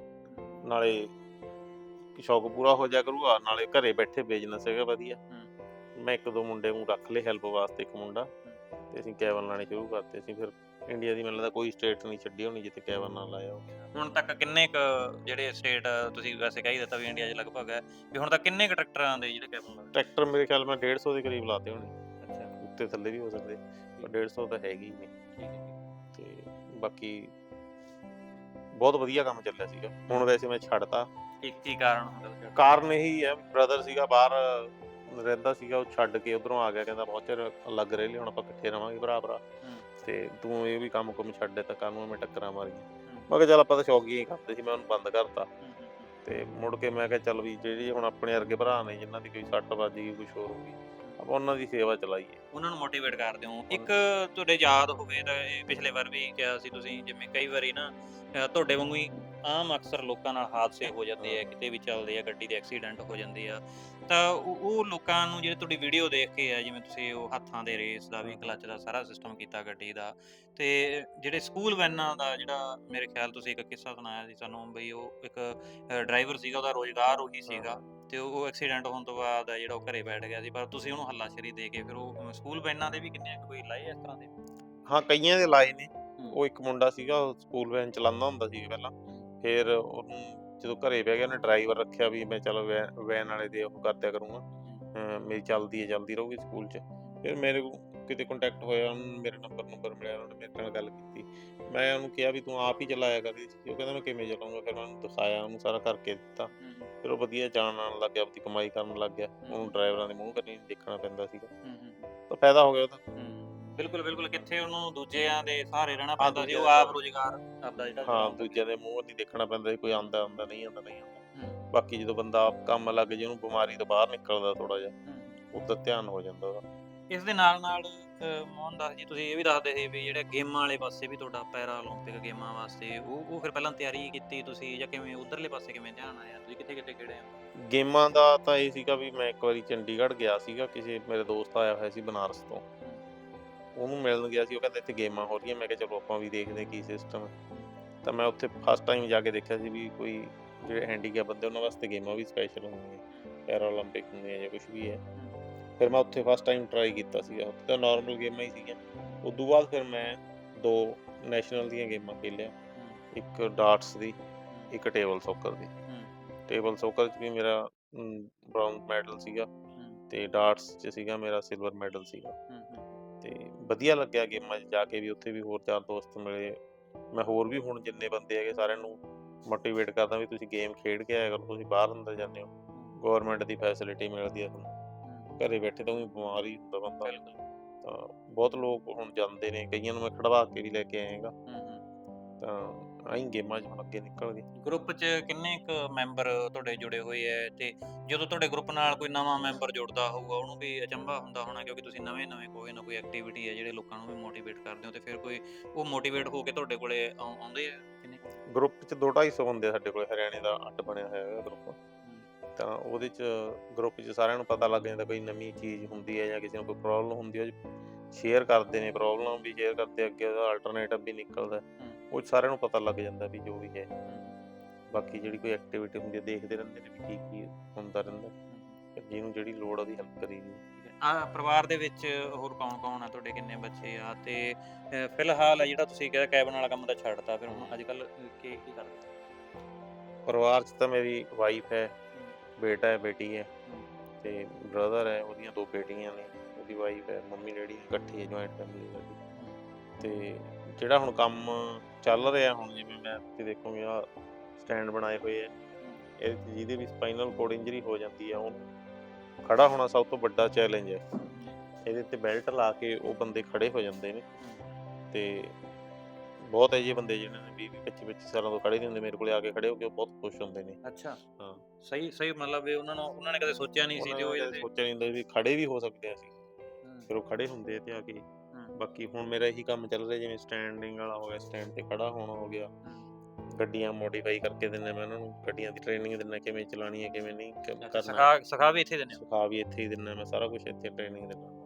ਨਾਲੇ ਸ਼ੌਂਕ ਪੂਰਾ ਹੋ ਜਾ ਕਰੂਗਾ ਨਾਲੇ ਘਰੇ ਬੈਠੇ ਬਿਜ਼ਨਸ ਹੈਗਾ ਵਧੀਆ। ਮੈਂ ਇੱਕ ਦੋ ਮੁੰਡੇ ਨੂੰ ਰੱਖ ਲਏ ਹੈਲਪ ਵਾਸਤੇ ਇੱਕ ਮੁੰਡਾ ਤੇ ਅਸੀਂ ਕੈਬਨ ਲਾਣੇ ਸ਼ੁਰੂ ਕਰਤੇ ਅਸੀਂ ਫਿਰ ਇੰਡੀਆ ਦੀ ਮੈਨੂੰ ਲੱਗਦਾ ਕੋਈ ਸਟੇਟ ਨਹੀਂ ਛੱਡੀ ਹੋਣੀ ਜਿੱਥੇ ਕੈਬਨ ਨਾ ਲਾਇਆ ਹੋਵੇ। ਹੁਣ ਤੱਕ ਕਿੰਨੇ ਕ ਜਿਹੜੇ ਸਟੇਟ ਤੁਸੀਂ ਵੈਸੇ ਕਹਿ ਦਿੱਤਾ ਵੀ ਇੰਡੀਆ 'ਚ ਲਗਭਗ ਹੈ ਵੀ ਹੁਣ ਤੱਕ ਕਿੰਨੇ ਕ ਟਰੈਕਟਰਾਂ ਦੇ ਜਿਹੜੇ ਕੈਬਨ ਲੱਗਦੇ ਟਰੈਕਟਰ ਮੇਰੇ ਖਿਆਲ ਮੈਂ 150 ਦੇ ਕਰੀਬ ਲਾਤੇ ਹੋਣੇ। ਅੱਛਾ। ਉੱਤੇ ਥੱਲੇ ਵੀ ਹੋ ਸਕਦੇ ਪਰ 150 ਤਾਂ ਹੈਗੀ ਹੀ ਨੇ ਠੀਕ ਹੈ ਠੀਕ ਤੇ ਬਾਕੀ ਬਹੁਤ ਵਧੀਆ ਕੰਮ ਚੱਲਿਆ ਸੀਗਾ। ਹੁਣ ਵੈਸੇ ਮੈਂ ਛੱਡਤਾ। ਕੀ ਕੀ ਕਾਰਨ ਹੁੰਦਾ? ਕਾਰਨ ਇਹੀ ਹੈ ਬ੍ਰਦਰ ਸੀਗਾ ਬਾਹਰ ਰਹਿੰਦਾ ਸੀਗਾ ਉਹ ਛੱਡ ਕੇ ਉਧਰੋਂ ਆ ਗਿਆ ਕਹਿੰਦਾ ਬਹੁਤ ਚਿਰ ਅਲੱਗ ਰਹਿ ਲਈ ਹੁਣ ਆਪਾਂ ਇਕੱਠੇ ਰਵਾਂਗੇ ਭਰਾ ਭਰਾ ਤੇ ਤੂੰ ਇਹ ਵੀ ਕੰਮ ਕੁਮ ਛੱਡ ਦੇ ਤਾਂ ਕੱਲ ਨੂੰ ਮੈਂ ਟੱਕਰਾਂ ਮਾਰੀਆਂ। ਮੈਂ ਕਿਹਾ ਚੱਲ ਆਪਾਂ ਤਾਂ ਸ਼ੌਕੀ ਹੀ ਕਰਦੇ ਸੀ ਮੈਂ ਉਹਨੂੰ ਬੰਦ ਕਰਤਾ। ਤੇ ਮੁੜ ਕੇ ਮੈਂ ਕਿਹਾ ਚੱਲ ਵੀ ਜਿਹੜੀ ਹੁਣ ਆਪਣੇ ਵਰਗੇ ਭਰਾ ਨੇ ਜਿਨ੍ਹਾਂ ਦੀ ਕੋਈ ਸੱਟ ਵੱਜ ਗਈ ਕੁਝ ਹੋਰ ਹੋ ਗਈ ਆਪਾਂ ਉਹਨਾਂ ਦੀ ਸੇਵਾ ਚਲਾਈਏ। ਉਹਨਾਂ ਨੂੰ ਮੋਟੀਵੇਟ ਕਰਦੇ ਹੋ। ਇੱਕ ਤੁਹਾਡੇ ਯਾਦ ਹੋਵੇ ਤਾਂ ਇਹ ਪਿਛਲੇ ਵਾਰ ਵੀ ਕਿਹਾ ਸੀ ਤੁਸੀਂ ਜਿਵੇਂ ਕਈ ਵਾਰੀ ਨਾ ਤੁਹਾਡੇ ਵਾਂਗੂ ਹੀ ਆਮ ਅਕਸਰ ਲੋਕਾਂ ਨਾਲ ਹਾਦਸੇ ਹੋ ਜਾਂਦੇ ਆ ਕਿਤੇ ਵੀ ਚੱਲਦੇ ਆ ਗੱਡੀ ਦੇ ਐਕਸੀਡੈਂਟ ਹੋ ਜਾਂਦੇ ਆ। ਤਾਂ ਉਹ ਉਹ ਲੋਕਾਂ ਨੂੰ ਜਿਹੜੇ ਤੁਹਾਡੀ ਵੀਡੀਓ ਦੇਖ ਕੇ ਆ ਜਿਵੇਂ ਤੁਸੀਂ ਉਹ ਹੱਥਾਂ ਦੇ ਰੇਸ ਦਾ ਵੀ ਕਲੱਚ ਦਾ ਸਾਰਾ ਸਿਸਟਮ ਕੀਤਾ ਗੱਡੀ ਦਾ ਤੇ ਜਿਹੜੇ ਸਕੂਲ ਵੈਨਾਂ ਦਾ ਜਿਹੜਾ ਮੇਰੇ ਖਿਆਲ ਤੁਸੀਂ ਇੱਕ ਕਿੱਸਾ ਸੁਣਾਇਆ ਸੀ ਸਾਨੂੰ ਬਈ ਉਹ ਇੱਕ ਡਰਾਈਵਰ ਸੀਗਾ ਉਹਦਾ ਰੋਜ਼ਗਾਰ ਉਹੀ ਸੀਗਾ ਤੇ ਉਹ ਐਕਸੀਡੈਂਟ ਹੋਣ ਤੋਂ ਬਾਅਦ ਜਿਹੜਾ ਉਹ ਘਰੇ ਬੈਠ ਗਿਆ ਸੀ ਪਰ ਤੁਸੀਂ ਉਹਨੂੰ ਹੱਲਾਸ਼ੇਰੀ ਦੇ ਕੇ ਫਿਰ ਉਹ ਸਕੂਲ ਵੈਨਾਂ ਦੇ ਵੀ ਕਿੰਨੇ ਕੋਈ ਲਾਏ ਇਸ ਤਰ੍ਹਾਂ ਦੇ? ਹਾਂ ਕਈਆਂ ਦੇ ਲਾਏ ਨੇ। ਉਹ ਇੱਕ ਮੁੰਡਾ ਸੀਗਾ ਉਹ ਸਕੂਲ ਵੈਨ ਚਲਾਉਂਦਾ ਹੁੰਦਾ ਸੀ ਪਹਿਲਾਂ। ਫਿਰ ਉਹਨੂੰ ਜਦੋਂ ਘਰੇ ਬਹਿ ਗਿਆ ਉਹਨੇ ਡਰਾਈਵਰ ਰੱਖਿਆ ਵੀ ਮੈਂ ਚਲੋ ਵੈਨ ਵਾਲੇ ਦੇ ਉਹ ਕਰਦਿਆ ਕਰੂੰਗਾ। ਮੇਰੀ ਚੱਲਦੀ ਹੈ ਚੱਲਦੀ ਰਹੂਗੀ ਸਕੂਲ 'ਚ। ਫਿਰ ਮੇਰੇ ਕਿਤੇ ਕੰਟੈਕਟ ਹੋਇਆ ਉਹਨੂੰ ਮੇਰੇ ਨੰਬਰ ਨੰਬਰ ਮਿਲਿਆ ਉਹਨੇ ਮੇਰੇ ਨਾਲ ਗੱਲ ਕੀਤੀ। ਮੈਂ ਉਹਨੂੰ ਕਿਹਾ ਵੀ ਤੂੰ ਆਪ ਹੀ ਚਲਾਇਆ ਕਰ ਉਹ ਕਹਿੰਦਾ ਮੈਂ ਕਿਵੇਂ ਚਲਾਉਂਗਾ ਫਿਰ ਮੈਂ ਉਹਨੂੰ ਦਿਖਾਇਆ ਉਹਨੂੰ ਸਾਰਾ ਕਰਕੇ ਦਿੱਤਾ। ਫਿਰ ਉਹ ਵਧੀਆ ਜਾਣ ਆਉਣ ਲੱਗ ਗਿਆ ਆਪਣੀ ਕਮਾਈ ਕਰਨ ਲੱਗ ਗਿਆ। ਉਹਨੂੰ ਡਰਾਈਵਰਾਂ ਦੇ ਮੂੰਹ ਕਰਨੀ ਦੇਖਣਾ ਪੈਂਦਾ ਸੀਗਾ। ਤਾਂ ਫਾਇਦਾ ਹੋ ਗਿਆ ਉਹਦਾ। ਬਿਲਕੁਲ ਬਿਲਕੁਲ ਕਿੱਥੇ ਉਹਨੂੰ ਦੂਜਿਆਂ ਦੇ ਸਹਾਰੇ ਰਹਿਣਾ ਹਾਂ, ਪੈਂਦਾ ਸੀ ਉਹ ਦੂਜਿਆਂ ਆਪ ਰੋਜ਼ਗਾਰ ਆਪਦਾ ਜਿਹੜਾ ਹਾਂ ਚਲਾਉਂਦਾ ਸੀ। ਦੂਜਿਆਂ ਦੇ ਮੂੰਹ ਨਹੀਂ ਦੇਖਣਾ ਪੈਂਦਾ ਸੀ ਕੋਈ ਆਂਦਾ ਆਂਦਾ ਨਹੀਂ ਆਂਦਾ ਨਹੀਂ ਆਂਦਾ ਹੂੰ, ਬਾਕੀ ਜਦੋਂ ਬੰਦਾ ਆਪ ਕੰਮ ਲੱਗ ਜੇ ਉਹਨੂੰ ਬਿਮਾਰੀ ਤੋਂ ਬਾਹਰ ਨਿਕਲਦਾ ਥੋੜਾ ਜਿਹਾ ਹੂੰ। ਉਧਰ ਧਿਆਨ ਹੋ ਜਾਂਦਾ ਉਹਦਾ ਇਸ ਦੇ ਨਾਲ ਨਾਲ ਅਹ, ਮੋਹਨ ਦਾਸ ਜੀ ਤੁਸੀਂ ਇਹ ਵੀ ਦੱਸਦੇ ਸੀ ਵੀ ਜਿਹੜੇ ਗੇਮਾਂ ਵਾਲੇ ਪਾਸੇ ਵੀ ਤੁਹਾਡਾ ਪੈਰਾ 올림픽 ਗੇਮਾਂ ਵਾਸਤੇ ਉਹ ਉਹ ਫਿਰ ਪਹਿਲਾਂ ਤਿਆਰੀ ਕੀਤੀ ਤੁਸੀਂ ਜਾਂ ਕਿਵੇਂ ਉਧਰਲੇ ਪਾਸੇ ਕਿਵੇਂ ਧਿਆਨ ਆਇਆ ਤੁਸੀਂ ਕਿੱਥੇ ਕਿੱਥੇ ਕਿਹੜੇ ਆ ਗੇਮਾਂ ਦਾ ਤਾਂ ਇਹ ਸੀਗਾ ਵੀ ਮੈਂ ਇੱਕ ਵਾਰੀ ਚੰਡੀਗੜ੍ਹ ਗਿਆ ਸੀਗਾ ਕਿਸੇ ਮੇਰੇ ਦੋਸਤ ਆਇਆ ਹੋਇਆ ਸੀ ਬਨਾਰਸ ਤੋਂ ਉਹਨੂੰ ਮਿਲਣ ਗਿਆ ਸੀ ਉਹ ਕਹਿੰਦਾ ਇੱਥੇ ਗੇਮਾਂ ਹੋ ਰਹੀਆਂ ਮੈਂ ਕਿਹਾ ਚਲੋ ਆਪਾਂ ਵੀ ਦੇਖਦੇ ਕੀ ਸਿਸਟਮ ਹੈ ਤਾਂ ਮੈਂ ਉੱਥੇ ਫਸਟ ਟਾਈਮ ਜਾ ਕੇ ਦੇਖਿਆ ਸੀ ਵੀ ਕੋਈ ਜਿਹੜੇ ਹੈਂਡੀਕੈਪ ਬੰਦੇ ਉਹਨਾਂ ਵਾਸਤੇ ਗੇਮਾਂ ਵੀ ਸਪੈਸ਼ਲ ਹੁੰਦੀਆਂ ਪੈਰਾ 올림픽 ਹੁੰਦੀਆਂ ਜਾਂ ਕੁਝ ਵੀ ਹੈ ਫਿਰ ਮੈਂ ਉੱਥੇ ਫਸਟ ਟਾਈਮ ਟਰਾਈ ਕੀਤਾ ਸੀਗਾ ਉੱਥੇ ਤਾਂ ਨਾਰਮਲ ਗੇਮਾਂ ਹੀ ਸੀਗੀਆਂ ਉਦੋਂ ਬਾਅਦ ਫਿਰ ਮੈਂ ਦੋ ਨੈਸ਼ਨਲ ਦੀਆਂ ਗੇਮਾਂ ਖੇਲਿਆ ਇੱਕ ਡਾਰਟਸ ਦੀ ਇੱਕ ਟੇਬਲ ਸੌਕਰ ਦੀ ਟੇਬਲ ਸੌਕਰ 'ਚ ਵੀ ਮੇਰਾ ਬ੍ਰਾਊਨ ਮੈਡਲ ਸੀਗਾ ਤੇ ਡਾਰਟਸ 'ਚ ਸੀਗਾ ਮੇਰਾ ਸਿਲਵਰ ਮੈਡਲ ਸੀਗਾ ਤੇ ਵਧੀਆ ਲੱਗਿਆ ਗੇਮਾਂ 'ਚ ਜਾ ਕੇ ਵੀ ਉੱਥੇ ਵੀ ਹੋਰ ਚਾਰ ਦੋਸਤ ਮਿਲੇ। ਮੈਂ ਹੋਰ ਵੀ ਹੁਣ ਜਿੰਨੇ ਬੰਦੇ ਹੈਗੇ ਸਾਰਿਆਂ ਨੂੰ ਮੋਟੀਵੇਟ ਕਰਦਾ ਵੀ ਤੁਸੀਂ ਗੇਮ ਖੇਡ ਕੇ ਆਇਆ ਕਰੋ ਤੁਸੀਂ ਬਾਹਰ ਅੰਦਰ ਜਾਂਦੇ ਹੋ। ਗਵਰਨਮੈਂਟ ਦੀ ਫੈਸਿਲਿਟੀ ਮਿਲਦੀ ਹੈ ਤੁਹਾਨੂੰ। ਘਰੇ ਬੈਠੇ ਤਾਂ ਵੀ ਬਿਮਾਰ ਹੁੰਦਾ ਬੰਦਾ। ਤਾਂ ਬਹੁਤ ਲੋਕ ਹੁਣ ਜਾਂਦੇ ਨੇ ਕਈਆਂ ਨੂੰ ਮੈਂ ਖੜਵਾ ਕੇ ਵੀ ਲੈ ਕੇ ਆਏਗਾ ਤਾਂ ਆਈ ਗੇਮਾਂ 'ਚ ਹੁਣ ਅੱਗੇ ਨਿਕਲ ਗਏ ਗਰੁੱਪ 'ਚ ਕਿੰਨੇ ਕੁ ਮੈਂਬਰ ਤੁਹਾਡੇ ਜੁੜੇ ਹੋਏ ਐ? ਤੇ ਜਦੋਂ ਤੁਹਾਡੇ ਗਰੁੱਪ ਨਾਲ ਕੋਈ ਨਵਾਂ ਮੈਂਬਰ ਜੁੜਦਾ ਹੋਊਗਾ ਉਹਨੂੰ ਵੀ ਅਚੰਭਾ ਹੁੰਦਾ ਹੋਣਾ ਕਿਉਂਕਿ ਤੁਸੀਂ ਨਵੇਂ-ਨਵੇਂ ਕੋਈ ਨਾ ਕੋਈ ਐਕਟੀਵਿਟੀ ਹੈ ਜਿਹੜੇ ਲੋਕਾਂ ਨੂੰ ਵੀ ਮੋਟੀਵੇਟ ਕਰਦੇ ਹੋ ਤੇ ਫਿਰ ਕੋਈ ਉਹ ਮੋਟੀਵੇਟ ਹੋ ਕੇ ਤੁਹਾਡੇ ਕੋਲੇ ਆਉ- ਆਉਂਦੇ ਆ ਕਿੰਨੇ? ਗਰੁੱਪ 'ਚ 2-250 ਬੰਦੇ ਆ ਸਾਡੇ ਕੋਲ ਹਰਿਆਣੇ ਦਾ ਅੱਡ ਬਣਿਆ ਹੋਇਆ ਹੈ। ਗਰੁੱਪ ਤਾਂ ਉਹਦੇ 'ਚ ਗਰੁੱਪ 'ਚ ਸਾਰਿਆਂ ਨੂੰ ਪਤਾ ਲੱਗ ਜਾਂਦਾ ਕੋਈ ਨਵੀਂ ਚੀਜ਼ ਹੁੰਦੀ ਹੈ ਜਾਂ ਕਿਸੇ ਨੂੰ ਕੋਈ ਪ੍ਰੋਬਲਮ ਹੁੰਦੀ ਹੈ ਸ਼ੇਅਰ ਕਰਦੇ ਨੇ ਪ੍ਰੋਬਲਮ ਵੀ ਸ਼ੇਅਰ ਕਰਦੇ ਅੱਗੇ ਉਹਦਾ ਆਲਟਰਨੇਟਿਵ ਵੀ ਨਿਕਲਦਾ। ਹੈ। ਉਹ ਸਾਰਿਆਂ ਨੂੰ ਪਤਾ ਲੱਗ ਜਾਂਦਾ ਵੀ ਜੋ ਵੀ ਹੈ। ਬਾਕੀ ਜਿਹੜੀ ਕੋਈ ਐਕਟੀਵਿਟੀ ਹੁੰਦੀ ਹੈ ਦੇਖਦੇ ਰਹਿੰਦੇ ਨੇ ਵੀ ਕੀ ਕੀ ਹੁੰਦਾ ਰਹਿੰਦਾ। ਜਿਹਨੂੰ ਜਿਹੜੀ ਲੋੜ ਉਹਦੀ ਹੈਲਪ ਕਰੀਦੀ। ਆ ਪਰਿਵਾਰ ਦੇ ਵਿੱਚ ਹੋਰ ਕੌਣ-ਕੌਣ ਆ? ਤੁਹਾਡੇ ਕਿੰਨੇ ਬੱਚੇ ਆ? ਤੇ ਫਿਲਹਾਲ ਆ ਜਿਹੜਾ ਤੁਸੀਂ ਕਿਹਾ ਕੈਬਨ ਵਾਲਾ ਕੰਮ ਤਾਂ ਛੱਡਤਾ ਫਿਰ ਹੁਣ ਅੱਜ ਕੱਲ ਕੀ ਕੀ ਕਰਦੇ? ਪਰਿਵਾਰ 'ਚ ਤਾਂ ਮੇਰੀ ਵਾਈਫ ਹੈ ਬੇਟਾ ਹੈ ਬੇਟੀ ਹੈ। ਤੇ ਬ੍ਰਦਰ ਹੈ ਉਹਦੀਆਂ ਦੋ ਬੇਟੀਆਂ ਨੇ। ਉਹਦੀ ਵਾਈਫ ਹੈ ਮੰਮੀ ਡੈਡੀ ਇਕੱਠੀ ਹੈ ਜੁਆਇੰਟ ਫੈਮਿਲੀ ਸਾਡੀ ਤੇ ਜਿਹੜਾ ਹੁਣ ਕੰਮ ਚੱਲ ਰਿਹਾ ਹੁਣ ਜਿਵੇਂ ਮੈਂ ਤੁਸੀਂ ਦੇਖੋਗੇ ਆ ਸਟੈਂਡ ਬਣਾਏ ਹੋਏ ਆ। ਇਹ ਜਿਹਦੇ ਵੀ ਸਪਾਈਨਲ ਕੋਡ ਇੰਜਰੀ ਹੋ ਜਾਂਦੀ ਹੈ ਉਹ ਖੜਾ ਹੋਣਾ ਸਭ ਤੋਂ ਵੱਡਾ ਚੈਲੰਜ ਹੈ ਇਹਦੇ ਤੇ ਬੈਲਟ ਲਾ ਕੇ ਉਹ ਬੰਦੇ ਖੜੇ ਹੋ ਜਾਂਦੇ ਨੇ। ਤੇ ਬਹੁਤ ਇਹੋ ਜਿਹੇ ਬੰਦੇ ਜਿਹਨਾਂ ਨੇ 20 25 25 ਸਾਲਾਂ ਤੋਂ ਖੜੇ ਨਹੀਂ ਹੁੰਦੇ ਮੇਰੇ ਕੋਲੇ ਆ ਕੇ ਖੜੇ ਹੋ ਕੇ ਉਹ ਬਹੁਤ ਖੁਸ਼ ਹੁੰਦੇ ਨੇ। ਅੱਛਾ। ਹਾਂ। ਸਹੀ ਸਹੀ ਮਤਲਬ ਵੀ ਉਹਨਾਂ ਨੂੰ ਉਹਨਾਂ ਨੇ ਕਦੇ ਸੋਚਿਆ ਨਹੀਂ ਸੀ ਤੇ ਇਹਦੇ ਸੋਚਿਆ ਨਹੀਂ ਹੁੰਦਾ ਵੀ ਖੜੇ ਵੀ ਹੋ ਸਕਦੇ ਆ ਹੂੰ, ਫਿਰ ਉਹ ਖੜੇ ਹੁੰਦੇ ਤੇ ਆ ਕੇ ਹੂੰ, ਬਾਕੀ ਹੁਣ ਮੇਰਾ ਇਹੀ ਕੰਮ ਚੱਲ ਰਿਹਾ ਜਿਵੇਂ ਸਟੈਂਡਿੰਗ ਵਾਲਾ ਹੋ ਗਿਆ ਸਟੈਂਡ ਤੇ ਖੜਾ ਹੋਣਾ ਹੋ ਗਿਆ। ਗੱਡੀਆਂ ਮੋਡੀਫਾਈ ਕਰਕੇ ਦਿੰਨੇ ਮੈਂ ਉਹਨਾਂ ਨੂੰ ਗੱਡੀਆਂ ਦੀ ਟ੍ਰੇਨਿੰਗ ਦਿੰਨਾ ਕਿਵੇਂ ਚਲਾਉਣੀ ਹੈ ਕਿਵੇਂ ਨਹੀਂ ਕਰਨਾ। ਸਿਖਾ ਸਿਖਾ ਵੀ ਇੱਥੇ ਹੋ? ਸਿਖਾ ਵੀ ਇੱਥੇ ਹੀ ਦਿੰਨਾ ਮੈਂ ਸਾਰਾ ਕੁਝ ਇੱਥੇ ਟ੍ਰੇਨਿੰਗ ਦਿੰਨਾ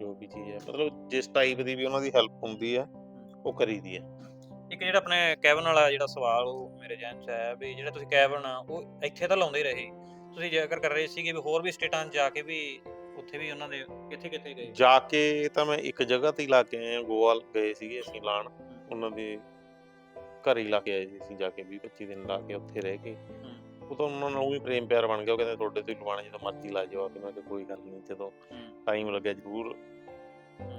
ਜੋ ਵੀ ਚੀਜ਼ ਹੈ ਮਤਲਬ ਜਿਸ ਟਾਈਪ ਦੀ ਵੀ ਉਹਨਾਂ ਦੀ ਹੈਲਪ ਹੁੰਦੀ ਹੈ ਉਹ ਕਰੀਦੀ ਹੈ। ਇੱਕ ਜਿਹੜਾ ਆਪਣੇ ਕੈਬਨ ਵਾਲਾ ਜਿਹੜਾ ਸਵਾਲ ਉਹ ਮੇਰੇ ਜਹਨ ਚ ਆਇਆ ਵੀ ਜਿਹੜਾ ਤੁਸੀਂ ਕੈਬਨ ਆ ਉਹ ਇੱਥੇ ਤਾਂ ਲਾਉਂਦੇ ਰਹੇ। ਤੁਸੀਂ ਜ਼ਿਕਰ ਕਰ ਰਹੇ ਸੀਗੇ ਵੀ ਹੋਰ ਵੀ ਸਟੇਟਾਂ 'ਚ ਜਾ ਕੇ ਵੀ ਉੱਥੇ ਵੀ ਉਹਨਾਂ ਦੇ ਕਿੱਥੇ ਕਿੱਥੇ ਗਏ? ਜਾ ਕੇ ਤਾਂ ਮੈਂ ਇੱਕ ਜਗ੍ਹਾ ਤੇ ਹੀ ਲਾ ਕੇ ਆਏ ਗੋਆ ਗਏ ਸੀਗੇ ਅਸੀਂ ਲਾਣ। ਉਹਨਾਂ ਦੇ ਘਰ ਹੀ ਲਾ ਕੇ ਆਏ ਸੀ ਅਸੀਂ ਜਾ ਕੇ 20 25 ਦਿਨ ਲਾ ਕੇ ਉੱਥੇ ਰਹਿ ਕੇ ਉਹ ਤਾਂ ਉਹਨਾਂ ਨਾਲ ਉਹ ਵੀ ਪ੍ਰੇਮ ਪਿਆਰ ਬਣ ਗਿਆ ਉਹ ਕਹਿੰਦੇ ਤੁਹਾਡੇ ਤੋਂ ਹੀ ਲਵਾਣਾ ਜਦੋਂ ਮਰਜ਼ੀ ਲਾ ਜਾਓ। ਕਿ ਮੈਂ ਕੋਈ ਗੱਲ ਨਹੀਂ ਜਦੋਂ ਟਾਈਮ ਲੱਗਿਆ ਜ਼ਰੂਰ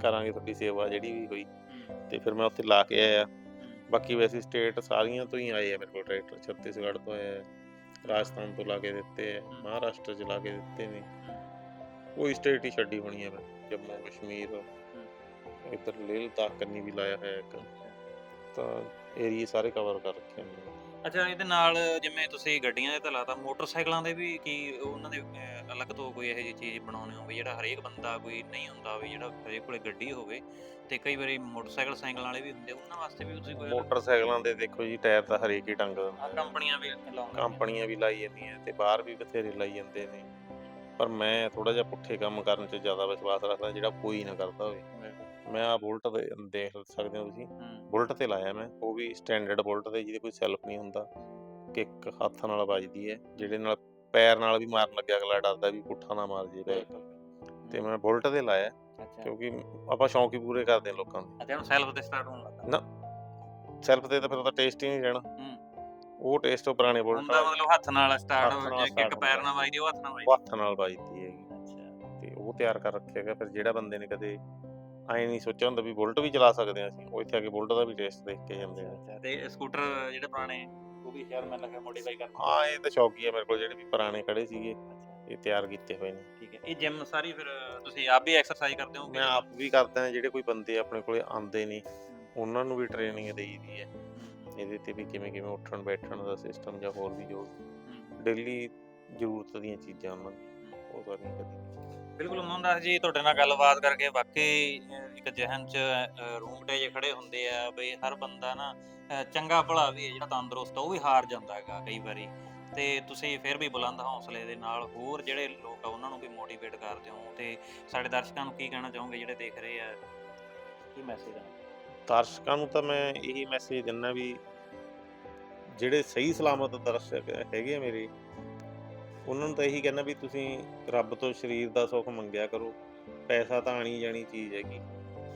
ਕਰਾਂਗੇ ਤੁਹਾਡੀ ਸੇਵਾ ਜਿਹੜੀ ਵੀ ਹੋਈ। ਤੇ ਫਿਰ ਮੈਂ ਉੱਥੇ ਲਾ ਕੇ ਆਇਆ। ਬਾਕੀ ਵੈਸੇ ਸਟੇਟ ਸਾਰੀਆਂ ਤੋਂ ਹੀ ਆਏ ਆ ਮੇਰੇ ਕੋਲ ਟਰੈਕਟਰ ਛੱਤੀਸਗੜ੍ਹ ਤੋਂ ਆਇਆ ਹੈ, ਰਾਜਸਥਾਨ ਤੋਂ ਲਾ ਕੇ ਦਿੱਤੇ। ਮਹਾਰਾਸ਼ਟਰ ਚ ਲਾ ਕੇ ਦਿੱਤੇ ਨੇ। ਕੋਈ ਸਟੇਟ ਹੀ ਛੱਡੀ ਹੋਣੀ ਹੈ ਮੈਂ ਜੰਮੂ ਕਸ਼ਮੀਰ। ਇੱਧਰ ਲੇਹ ਲਦਾਖ ਕੰਨੀ ਵੀ ਲਾਇਆ ਹੈ ਇੱਕ। ਤਾਂ ਏਰੀਏ ਸਾਰੇ ਕਵਰ ਕਰ ਰੱਖੇ ਨੇ ਅੱਛਾ ਇਹਦੇ ਨਾਲ ਜਿਵੇਂ ਤੁਸੀਂ ਗੱਡੀਆਂ ਦੇ ਤਾਂ ਲਾਤਾ ਮੋਟਰਸਾਈਕਲਾਂ ਦੇ ਵੀ ਕੀ ਉਹਨਾਂ ਦੇ ਅਹ, ਅਲੱਗ ਤੋਂ ਕੋਈ ਇਹੋ ਜਿਹੀ ਚੀਜ਼ ਬਣਾਉਣੇ ਹੋ ਵੀ ਜਿਹੜਾ ਹਰੇਕ ਬੰਦਾ ਕੋਈ ਨਹੀਂ ਹੁੰਦਾ ਵੀ ਜਿਹੜਾ ਹਰੇਕ ਕੋਲੇ ਗੱਡੀ ਹੋਵੇ ਤੇ ਕਈ ਵਾਰੀ ਮੋਟਰਸਾਈਕਲ ਸਾਈਕਲ ਵਾਲੇ ਵੀ ਹੁੰਦੇ ਉਹਨਾਂ ਵਾਸਤੇ ਵੀ ਤੁਸੀਂ ਕੋਈ ਮੋਟਰਸਾਈਕਲਾਂ ਦੇ ਦੇਖੋ ਜੀ ਟਾਇਰ ਤਾਂ ਹਰੇਕ ਹੀ ਟੰਗ ਦਿੰਦੇ ਆ। ਕੰਪਨੀਆਂ ਵੀ ਲਾਉਂਦੇ ਕੰਪਨੀਆਂ ਵੀ ਲਾਈ ਜਾਂਦੀਆਂ ਤੇ ਬਾਹਰ ਵੀ ਬਥੇਰੇ ਲਾਈ ਜਾਂਦੇ ਨੇ। ਪਰ ਮੈਂ ਥੋੜਾ ਜਿਹਾ ਪੁੱਠੇ ਕੰਮ ਕਰਨ 'ਚ ਜ਼ਿਆਦਾ ਵਿਸ਼ਵਾਸ ਰੱਖਦਾ ਜਿਹੜਾ ਕੋਈ ਨਾ ਕਰਦਾ ਹੋਵੇ। ਮੈਂ ਆ ਬੁਲਟ ਦੇ ਦੇਖ ਸਕਦੇ ਹੋ ਤੁਸੀਂ। ਬੁਲਟ ਤੇ ਲਾਇਆ ਮੈਂ। ਉਹ ਵੀ ਸਟੈਂਡਰਡ ਬੁਲਟ ਤੇ ਜਿਹਦੇ ਕੋਈ ਸੈਲਫ ਨਹੀਂ ਹੁੰਦਾ। ਕਿੱਕ ਹੱਥ ਨਾਲ ਵੱਜਦੀ ਹੈ ਜਿਹੜੇ ਨਾਲ ਪੈਰ ਨਾਲ ਵੀ ਮਾਰਨ ਲੱਗਿਆ ਅਗਲਾ ਡਰਦਾ ਵੀ ਪੁੱਠਾ ਨਾ ਮਾਰ ਜੇ ਬੈਕ ਤੇ ਮੈਂ ਬੁਲਟ ਤੇ ਲਾਇਆ ਕਿਉਂਕਿ ਆਪਾਂ ਸ਼ੌਂਕ ਹੀ ਪੂਰੇ ਕਰਦੇ ਹਾਂ ਲੋਕਾਂ ਦੇ। ਹੁਣ ਸੈਲਫ ਤੇ ਸਟਾਰਟ ਹੋਣ ਲੱਗਾ। ਸੈਲਫ ਤੇ ਤਾਂ ਫਿਰ ਉਹਦਾ ਟੇਸਟ ਹੀ ਨਹੀਂ ਰਹਿਣਾ। ਉਹ ਟੇਸਟ ਉਹ ਪੁਰਾਣੇ ਬੁਲਟ ਹੁੰਦਾ ਮਤਲਬ ਹੱਥ ਨਾਲ ਸਟਾਰਟ ਹੱਥ ਹੋ ਨਾਲ ਜੇ ਕਿੱਕ start ਪੈਰ। ਨਾਲ ਵੱਜਦੀ ਉਹ ਹੱਥ ਨਾਲ ਵੱਜਦੀ ਹੱਥ ਨਾਲ ਵੱਜਦੀ ਹੈਗੀ। ਅੱਛਾ। ਤੇ ਉਹ ਤਿਆਰ ਕਰ ਰੱਖਿਆ ਗਿਆ ਫਿਰ ਜਿਹੜਾ ਬੰਦੇ ਨੇ ਕਦੇ ਐ ਨਹੀਂ ਸੋਚਿਆ ਹੁੰਦਾ ਵੀ ਬੁਲਟ ਵੀ ਚਲਾ ਸਕਦੇ ਹਾਂ ਅਸੀਂ ਉਹ ਇੱਥੇ ਆ ਕੇ ਬੁਲਟ ਦਾ ਵੀ ਟੇਸਟ ਦੇਖ ਕੇ ਜਾਂਦੇ ਆ। ਅੱਛਾ ਤੇ ਸਕੂਟਰ ਜਿਹੜੇ ਪੁਰਾਣੇ ਉਹ ਵੀ ਯਾਰ ਮੈਂ ਲੱਗਾ ਮੋਡੀਫਾਈ ਕਰ ਹਾਂ ਇਹ ਤਾਂ ਸ਼ੌਕੀ ਹੈ ਮੇਰੇ ਕੋਲ ਜਿਹੜੇ ਵੀ ਪੁਰਾਣੇ ਖੜੇ ਸੀਗੇ ਇਹ ਤਿਆਰ ਕੀਤੇ ਹੋਏ ਨੇ। ਠੀਕ ਹੈ ਇਹ ਜਿਮ ਸਾਰੀ ਫਿਰ ਤੁਸੀਂ ਆਪ ਵੀ ਐਕਸਰਸਾਈਜ਼ ਕਰਦੇ ਹੋ? ਮੈਂ ਆਪ ਵੀ ਕਰਦਾ ਹਾਂ ਜਿਹੜੇ ਕੋਈ ਬੰਦੇ ਆਪਣੇ ਕੋਲੇ ਆਉਂਦੇ ਨੇ ਉਹਨਾਂ ਨੂੰ ਵੀ ਟ੍ਰੇਨਿੰਗ ਦੇਈਦੀ ਹੈ। ਇਹਦੇ ਤੇ ਵੀ ਕਿਵੇਂ ਕਿਵੇਂ ਉੱਠਣ ਬੈਠਣ ਦਾ ਸਿਸਟਮ ਜਾਂ ਹੋਰ ਵੀ ਜੋ ਡੇਲੀ ਜ਼ਰੂਰਤ ਦੀਆਂ ਚੀਜ਼ਾਂ ਉਹਨਾਂ ਦੀਆਂ ਉਹ ਸਾਰੀਆਂ ਕਰੀ ਬਿਲਕੁਲ ਮੋਹਨਦਾਸ ਜੀ ਤੁਹਾਡੇ ਨਾਲ ਗੱਲਬਾਤ ਕਰਕੇ ਵਾਕਈ ਇੱਕ ਜਹਨ ਚ ਰੂਮਟੇ ਜੇ ਖੜੇ ਹੁੰਦੇ ਆ ਬਈ ਹਰ ਬੰਦਾ ਨਾ ਚੰਗਾ ਭਲਾ ਵੀ ਹੈ ਜਿਹੜਾ ਤੰਦਰੁਸਤ ਆ, ਉਹ ਵੀ ਹਾਰ ਜਾਂਦਾ ਹੈਗਾ ਕਈ ਵਾਰੀ। ਤੇ ਤੁਸੀਂ ਫਿਰ ਵੀ ਬੁਲੰਦ ਹੌਸਲੇ ਦੇ ਨਾਲ ਹੋਰ ਜਿਹੜੇ ਲੋਕ ਆ ਉਹਨਾਂ ਨੂੰ ਵੀ ਮੋਟੀਵੇਟ ਕਰਦੇ ਹੋ ਤੇ ਸਾਡੇ ਦਰਸ਼ਕਾਂ ਨੂੰ ਕੀ ਕਹਿਣਾ ਚਾਹੋਗੇ ਜਿਹੜੇ ਦੇਖ ਰਹੇ ਆ? ਕੀ ਮੈਸੇਜ ਹੈ ਦਰਸ਼ਕਾਂ ਨੂੰ ਤਾਂ ਮੈਂ ਇਹੀ ਮੈਸੇਜ ਦਿੰਦਾ ਵੀ ਜਿਹੜੇ ਸਹੀ ਸਲਾਮਤ ਦਰਸ਼ਕ ਹੈਗੇ ਆ ਮੇਰੇ, ਉਹਨਾਂ ਨੂੰ ਤਾਂ ਇਹੀ ਕਹਿੰਦਾ ਵੀ ਤੁਸੀਂ ਰੱਬ ਤੋਂ ਸਰੀਰ ਦਾ ਸੁੱਖ ਮੰਗਿਆ ਕਰੋ, ਪੈਸਾ ਤਾਂ ਆਣੀ ਜਾਣੀ ਚੀਜ਼ ਹੈਗੀ,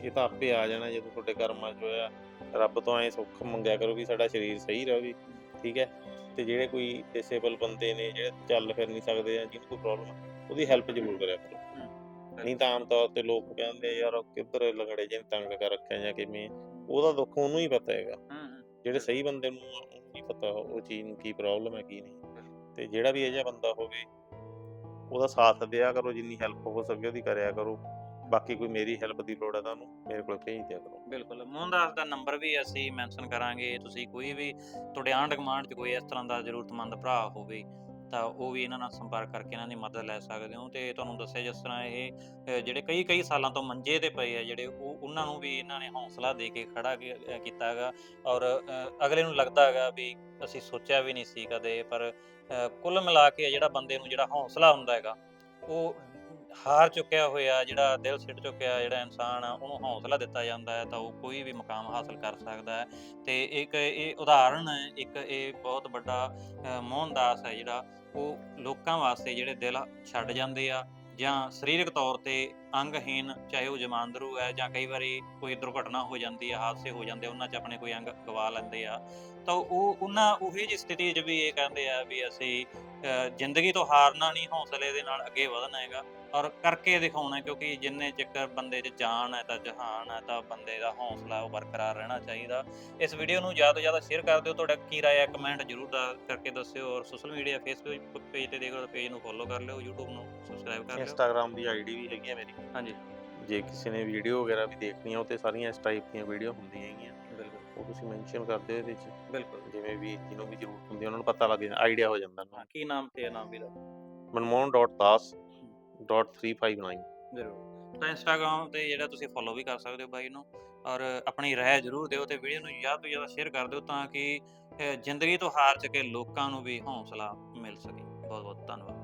ਇਹ ਤਾਂ ਆਪੇ ਆ ਜਾਣਾ ਜਦੋਂ ਤੁਹਾਡੇ ਕਰਮਾਂ 'ਚ ਹੋਇਆ, ਰੱਬ ਤੋਂ ਐ ਸੁੱਖ ਮੰਗਿਆ ਕਰੋ ਵੀ ਸਾਡਾ ਸਰੀਰ ਸਹੀ ਰਹੇ ਠੀਕ ਹੈ, ਤੇ ਜਿਹੜੇ ਕੋਈ ਡਿਸੇਬਲ ਬੰਦੇ ਨੇ, ਜਿਹੜੇ ਚੱਲ ਫਿਰ ਨਹੀਂ ਸਕਦੇ ਆ ਜਿਹਨੂੰ ਕੋਈ ਪ੍ਰੋਬਲਮ ਉਹਦੀ ਹੈਲਪ ਜ਼ਰੂਰ ਕਰਿਆ ਕਰੋ। ਨਹੀਂ ਤਾਂ ਆਮ ਤੌਰ ਤੇ ਲੋਕ ਕਹਿੰਦੇ ਯਾਰ ਕਿੱਧਰ ਲੰਗੜੇ ਜਿਹੇ ਤੰਗ ਕਰ ਰੱਖਿਆ ਜਾਂ ਕਿਵੇਂ ਉਹਦਾ ਦੁੱਖ ਉਹਨੂੰ ਹੀ ਪਤਾ ਹੈਗਾ। ਜਿਹੜੇ ਸਹੀ ਬੰਦੇ ਨੂੰ ਨਹੀਂ ਪਤਾ ਉਹ ਚੀਜ਼ ਨੂੰ ਕੀ ਪ੍ਰੋਬਲਮ ਹੈ ਕੀ ਨਹੀਂ। ਤੇ ਜਿਹੜਾ ਵੀ ਇਹ ਜਿਹਾ ਬੰਦਾ ਹੋਵੇ ਉਹਦਾ ਸਾਥ ਦਿਆ ਕਰੋ ਜਿੰਨੀ ਹੈਲਪ ਹੋ ਸਕੇ ਉਹਦੀ ਕਰਿਆ ਕਰੋ। ਬਾਕੀ ਕੋਈ ਮੇਰੀ ਹੈਲਪ ਦੀ ਲੋੜ ਹੈ ਤਾਂ ਉਹਨੂੰ ਮੇਰੇ ਕੋਲ ਭੇਜ ਦਿਆ ਕਰੋ। ਬਿਲਕੁਲ। ਮੋਹਨਦਾਸ ਦਾ ਨੰਬਰ ਵੀ ਅਸੀਂ ਮੈਂਸ਼ਨ ਕਰਾਂਗੇ। ਤੁਸੀਂ ਕੋਈ ਵੀ ਤੁਹਾਡੇ ਆਂਢ ਗੁਆਂਢ 'ਚ ਕੋਈ ਇਸ ਤਰ੍ਹਾਂ ਦਾ ਜ਼ਰੂਰਤਮੰਦ ਭਰਾ ਹੋਵੇ ਤਾਂ ਉਹ ਵੀ ਇਹਨਾਂ ਨਾਲ ਸੰਪਰਕ ਕਰਕੇ ਇਹਨਾਂ ਦੀ ਮਦਦ ਲੈ ਸਕਦੇ ਹੋ। ਤੇ ਤੁਹਾਨੂੰ ਦੱਸਿਆ ਜਿਸ ਤਰ੍ਹਾਂ ਇਹ ਅ, ਜਿਹੜੇ ਕਈ ਕਈ ਸਾਲਾਂ ਤੋਂ ਮੰਜੇ ਤੇ ਪਏ ਆ ਜਿਹੜੇ ਉਹ ਉਹਨਾਂ ਨੂੰ ਵੀ ਇਹਨਾਂ ਨੇ ਹੌਸਲਾ ਦੇ ਕੇ ਖੜਾ ਕੀ- ਅ, ਕੀਤਾ ਹੈਗਾ। ਔਰ ਅ, ਅਗਲੇ ਨੂੰ ਲੱਗਦਾ ਹੈਗਾ ਵੀ ਅਸੀਂ ਸੋਚਿਆ ਵੀ ਨਹੀਂ ਸੀ ਕਦੇ ਪਰ ਅ, ਕੁੱਲ ਮਿਲਾ ਕੇ ਜਿਹੜਾ ਬੰਦੇ ਨੂੰ ਜਿਹੜਾ ਹੌਸਲਾ ਹੁੰਦਾ ਹੈਗਾ ਉਹ ਹਾਰ ਚੁੱਕਿਆ ਹੋਇਆ ਜਿਹੜਾ ਦਿਲ ਸਿੱਟ ਚੁੱਕਿਆ ਜਿਹੜਾ ਇਨਸਾਨ ਆ ਉਹਨੂੰ ਹੌਸਲਾ ਦਿੱਤਾ ਜਾਂਦਾ ਹੈ ਤਾਂ ਉਹ ਕੋਈ ਵੀ ਮੁਕਾਮ ਹਾਸਲ ਕਰ ਸਕਦਾ ਹੈ। ਤੇ ਇੱਕ ਇਹ ਉਦਾਹਰਣ ਹੈ ਇੱਕ ਇਹ ਬਹੁਤ ਵੱਡਾ ਅ, ਮੋਹਨਦਾਸ ਹੈ ਜਿਹੜਾ ਉਹ ਲੋਕਾਂ ਵਾਸਤੇ ਜਿਹੜੇ ਦਿਲ ਛੱਡ ਜਾਂਦੇ ਆ ਜਾਂ ਸਰੀਰਕ ਤੌਰ ਤੇ ਅੰਗਹੀਨ ਚਾਹੇ ਉਹ ਜਮਾਂਦਰੂ ਹੈ ਜਾਂ ਕਈ ਵਾਰੀ ਕੋਈ ਦੁਰਘਟਨਾ ਹੋ ਜਾਂਦੀ ਆ ਹਾਦਸੇ ਹੋ ਜਾਂਦੇ ਆ, ਉਹਨਾਂ 'ਚ ਆਪਣੇ ਕੋਈ ਅੰਗ ਗਵਾ ਲੈਂਦੇ ਆ। ਤਾਂ ਉਹ ਉਹਨਾਂ ਉਹੀ ਜਿਹੀ ਸਥਿਤੀ 'ਚ ਵੀ ਇਹ ਕਹਿੰਦੇ ਆ ਵੀ ਅਸੀਂ ਜ਼ਿੰਦਗੀ ਤੋਂ ਹਾਰਨਾ ਨਹੀਂ ਹੌਸਲੇ ਦੇ ਨਾਲ ਅੱਗੇ ਵਧਣਾ ਹੈਗਾ। ਔਰ ਕਰਕੇ ਦਿਖਾਉਣਾ ਕਿਉਂਕਿ ਜਿੰਨੇ ਚੱਕਰ ਬੰਦੇ 'ਚ ਜਾਨ ਹੈ ਤਾਂ ਜਹਾਨ ਹੈ ਤਾਂ ਬੰਦੇ ਦਾ ਹੌਸਲਾ ਉਹ ਬਰਕਰਾਰ ਰਹਿਣਾ ਚਾਹੀਦਾ। ਇਸ ਵੀਡੀਓ ਨੂੰ ਜ਼ਿਆਦਾ ਤੋਂ ਜ਼ਿਆਦਾ ਸ਼ੇਅਰ ਕਰ ਦਿਓ। ਤੁਹਾਡਾ ਕੀ ਰਾਏ ਹੈ ਕਮੈਂਟ ਜ਼ਰੂਰ ਦਾ ਕਰਕੇ ਦੱਸਿਓ। ਔਰ ਸੋਸ਼ਲ ਮੀਡੀਆ ਫੇਸਬੁੱਕ ਪੇਜ ਤੇ ਦੇਖੋ ਤਾਂ ਪੇਜ ਨੂੰ ਫੋਲੋ ਕਰ ਲਿਓ YouTube ਨੂੰ ਸਬਸਕ੍ਰਾਈਬ ਕਰ ਲਿਓ। ਇੰਸਟਾਗ੍ਰam ਦੀ ਆਈਡੀ ਵੀ ਹੈਗੀ ਹੈ ਮੇਰੀ। ਹਾਂਜੀ। ਜੇ ਕਿਸੇ ਨੇ ਵੀਡੀਓ ਵਗੈਰਾ ਵੀ ਦੇਖਣੀ ਆ ਉਹ ਤੇ ਸਾਰੀਆਂ ਇਸ ਟਾਈਪ ਦੀਆਂ ਵੀਡੀਓ ਹੁੰਦੀਆਂ ਹੈਗੀਆਂ। ਬਿਲਕੁਲ। ਉਹ ਤੁਸੀਂ ਮੈਂਸ਼ਨ ਕਰ ਦਿਓ ਇਹਦੇ ਵਿੱਚ ਬਿਲਕੁਲ। ਜਿਵੇਂ ਵੀ ਜਿਹਨੂੰ ਵੀ ਜ਼ਰੂਰਤ ਹੁੰਦੀ ਉਹਨਾਂ ਨੂੰ ਪਤਾ ਲੱਗ ਜਾਂਦਾ। ਆਈਡੀਆ ਹੋ ਜਾਂਦਾ ਉਹਨਾਂ ਹਾਂ ਕੀ ਨਾਮ ਤੇ ਨਾਮ ਵੀ ਦਾ ਮਨਮੋਹਨ.das.359 ਜ਼ਰੂਰ। ਤਾਂ ਇੰਸਟਾਗ੍ਰam ਤੇ ਜਿਹੜਾ ਤੁਸੀਂ ਫੋਲੋ ਵੀ ਕਰ ਸਕਦੇ ਹੋ ਬਾਈ ਨੂੰ ਔਰ ਆਪਣੀ ਰਾਏ ਜ਼ਰੂਰ ਦਿਓ ਤੇ ਵੀਡੀਓ ਨੂੰ ਜ਼ਿਆਦਾ ਤੋਂ ਜ਼ਿਆਦਾ ਸ਼ੇਅਰ ਕਰ ਦਿਓ ਤਾਂ ਕਿ ਜ਼ਿੰਦਗੀ ਤੋਂ ਹਾਰ ਚੁੱਕੇ ਲੋਕਾਂ ਨੂੰ ਵੀ ਹੌਸਲਾ ਮਿਲ ਸਕੇ। ਬਹੁਤ ਬਹੁਤ ਧੰਨਵਾਦ।